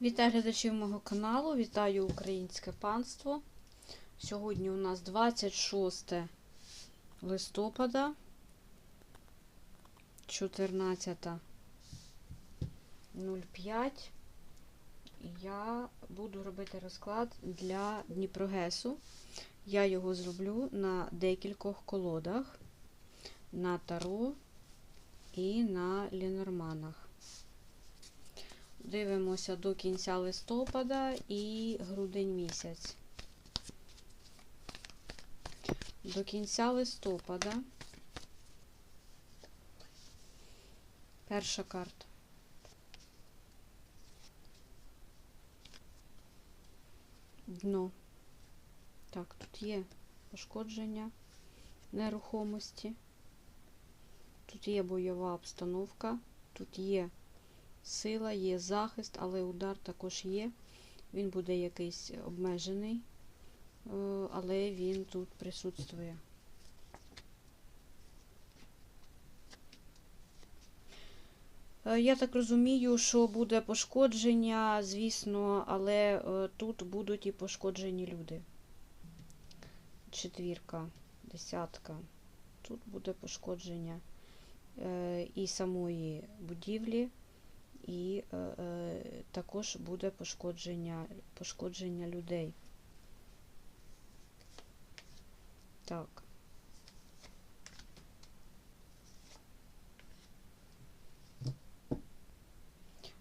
Вітаю глядачів мого каналу, вітаю українське панство. Сьогодні у нас 26 листопада, 14.05. Я буду робити розклад для Дніпрогесу. Я його зроблю на декількох колодах, на Таро і на Лінорманах. Дивимося до кінця листопада і грудень місяць. До кінця листопада. Перша карта. Дно. Так, тут є пошкодження нерухомості. Тут є бойова обстановка, тут є сила, є захист, але удар також є. Він буде якийсь обмежений, е, але він тут присутствує. Е, Я так розумію, що буде пошкодження, звісно, але е, тут будуть і пошкоджені люди. Четвірка, десятка. Тут буде пошкодження і самої будівлі, і е, е, також буде пошкодження, пошкодження людей. Так.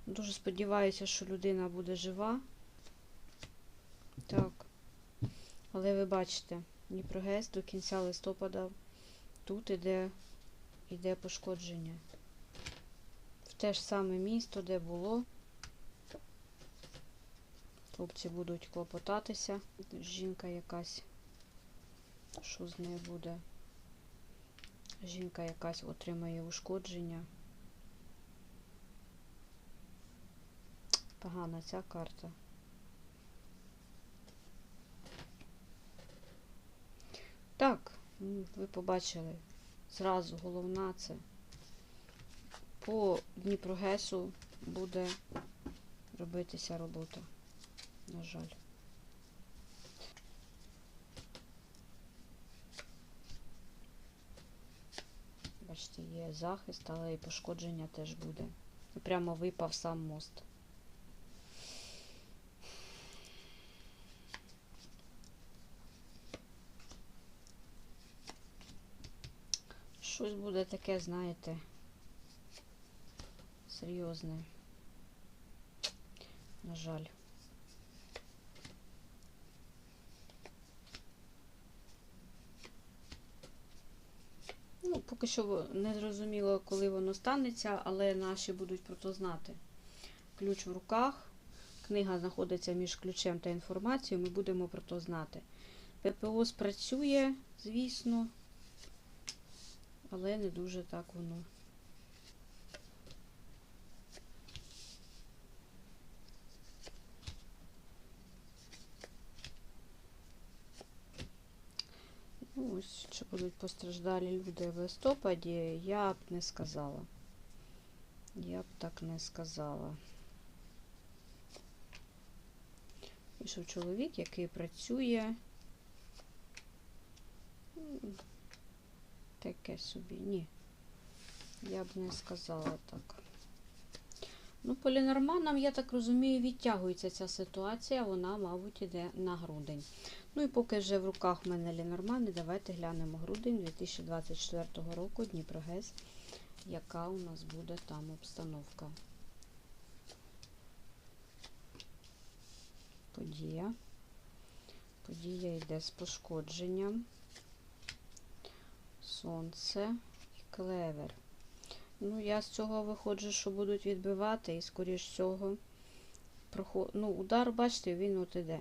Дуже сподіваюся, що людина буде жива. Так. Але ви бачите, Дніпрогес до кінця листопада тут іде, іде пошкодження. Те ж саме місто, де було. Хлопці будуть клопотатися. Жінка якась. Що з нею буде? Жінка якась отримає ушкодження. Погана ця карта. Так, ви побачили. Зразу головна це. По Дніпрогесу буде робитися робота. На жаль. Бачите, є захист, але і пошкодження теж буде. Прямо випав сам мост. Щось буде таке, знаєте, серйозне. На жаль. Ну, поки що не зрозуміло, коли воно станеться, але наші будуть про то знати. Ключ в руках. Книга знаходиться між ключем та інформацією, ми будемо про то знати. ППО спрацює, звісно, але не дуже так воно. Ну, ось, чи будуть постраждалі люди в листопаді, я б не сказала. Я б так не сказала. Пішов чоловік, який працює. Таке собі, ні. Я б не сказала так. Ну, по лінорманам, я так розумію, відтягується ця ситуація, вона, мабуть, іде на грудень. Ну і поки вже в руках в мене лінормани, давайте глянемо грудень 2024 року, Дніпрогес, яка у нас буде там обстановка. Подія. Подія йде з пошкодженням. Сонце і клевер. Ну, я з цього виходжу, що будуть відбивати, і, скоріш всього, проход... ну, удар, бачите, він от іде.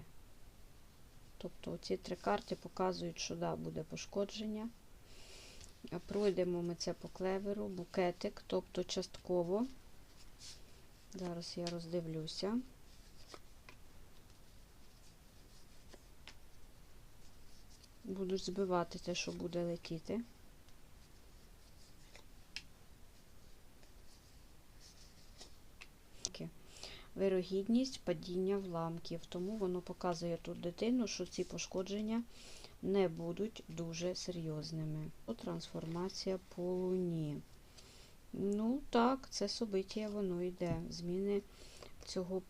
Тобто ці три карти показують, що да, буде пошкодження. Пройдемо ми це по клеверу, букетик, тобто частково. Зараз я роздивлюся. Будуть збивати те, що буде летіти. Вирогідність падіння вламків. Тому воно показує тут дитину, що ці пошкодження не будуть дуже серйозними. О, Трансформація по луні. Ну так, це собиття, воно йде. Зміни цього,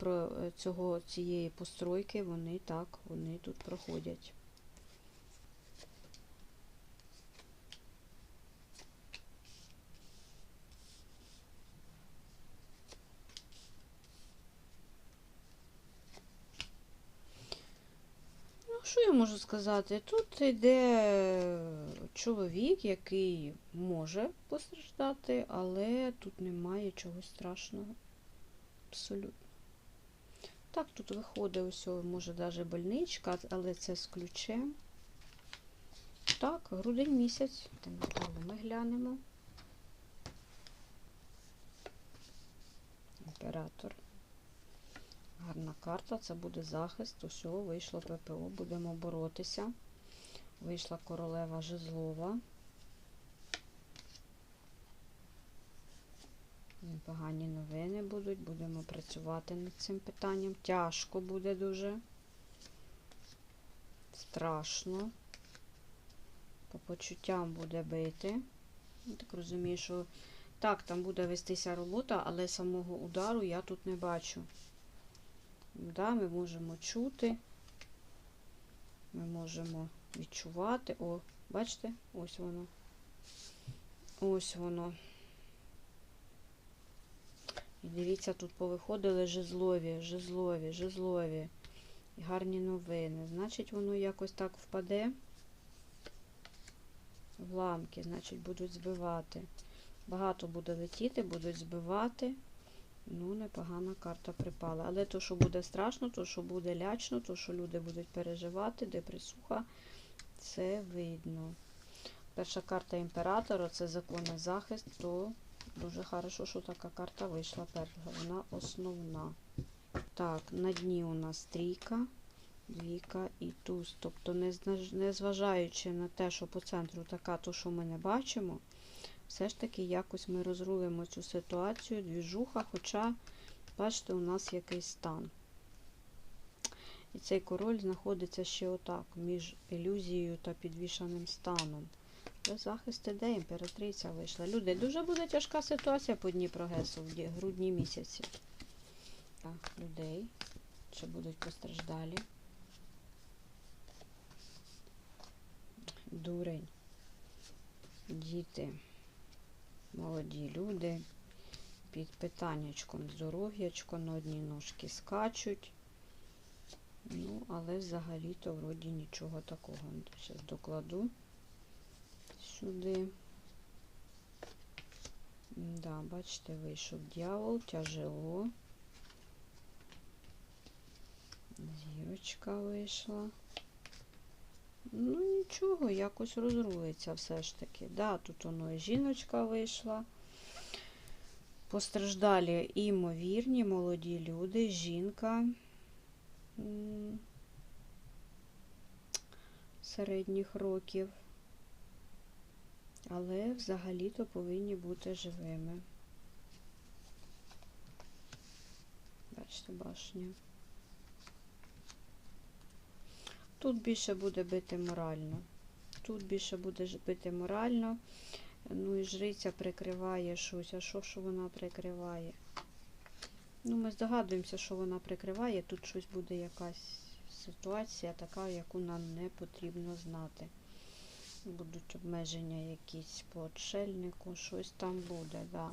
цього, цієї постройки, вони так, вони тут проходять. Ну, що я можу сказати? Тут йде чоловік, який може постраждати, але тут немає чогось страшного. Абсолютно. Так, тут виходить ось, може, навіть больничка, але це з ключем. Так, грудень місяць. Ми глянемо. Імператор. Гарна карта, це буде захист. Усього вийшло ППО, будемо боротися. Вийшла королева Жезлова. Непогані новини будуть, будемо працювати над цим питанням. Тяжко буде дуже. Страшно. По почуттям буде бити. Я так розумію, що так, там буде вестися робота, але самого удару я тут не бачу. Да, ми можемо чути, ми можемо відчувати. О, бачите? Ось воно. Ось воно. І дивіться, тут повиходили жезлові, жезлові, жезлові. Гарні новини. Значить, воно якось так впаде. в ламки, значить, будуть збивати. Багато буде летіти, будуть збивати. Ну, непогана карта припала. Але то, що буде страшно, то, що буде лячно, то, що люди будуть переживати, депресуха, це видно. Перша карта імператора це законний захист, то дуже хорошо, що така карта вийшла перша. Вона основна. Так, на дні у нас трійка, двійка і туз. Тобто, незважаючи на те, що по центру така, то, що ми не бачимо, все ж таки якось ми розрулимо цю ситуацію, двіжуха, хоча, бачите, у нас якийсь стан. І цей король знаходиться ще отак, між ілюзією та підвішаним станом. Але захист іде, імператриця вийшла. Люди, дуже буде тяжка ситуація по дні прогресу в грудні місяці. Так, людей. Ще будуть постраждалі. Дурень. Діти. Молоді люди. Під питаннячком здоров'ячко, на одній ножки скачуть. Ну, але взагалі-то вроді нічого такого. Зараз докладу сюди. Да, бачите, вийшов дьявол, тяжело. Зірочка вийшла. Ну, нічого, якось розрулиться все ж таки. Да, тут воно і жіночка вийшла. Постраждалі імовірні, молоді люди, жінка середніх років. Але взагалі-то повинні бути живими. Бачите, башня. Тут більше буде бити морально. Тут більше буде бити морально. Ну і жриця прикриває щось. А що ж вона прикриває? Ну, ми здогадуємося, що вона прикриває. Тут щось буде якась ситуація, така, яку нам не потрібно знати. Будуть обмеження якісь по отшельнику, щось там буде, да.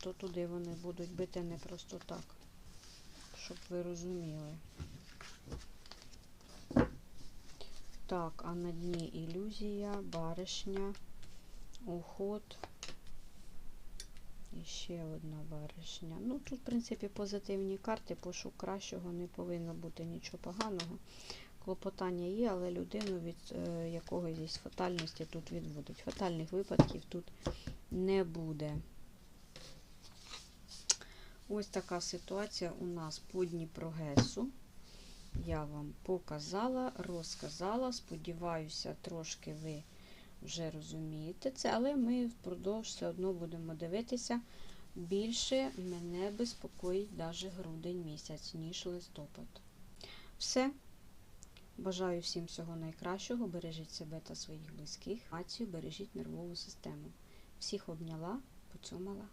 То туди вони будуть бити не просто так, щоб ви розуміли. Так, а на дні ілюзія, баришня, уход. І ще одна баришня. Ну, тут, в принципі, позитивні карти, пошук кращого не повинно бути нічого поганого. Клопотання є, але людину від е, якогось фатальності тут відводить. Фатальних випадків тут не буде. Ось така ситуація у нас по Дніпрогесу. Я вам показала, розказала. Сподіваюся, трошки ви вже розумієте це, але ми впродовж все одно будемо дивитися. більше мене безпокоїть навіть грудень місяць, ніж листопад. Все. Бажаю всім всього найкращого. Бережіть себе та своїх близьких. Ацію, бережіть нервову систему. Всіх обняла, поцьомала.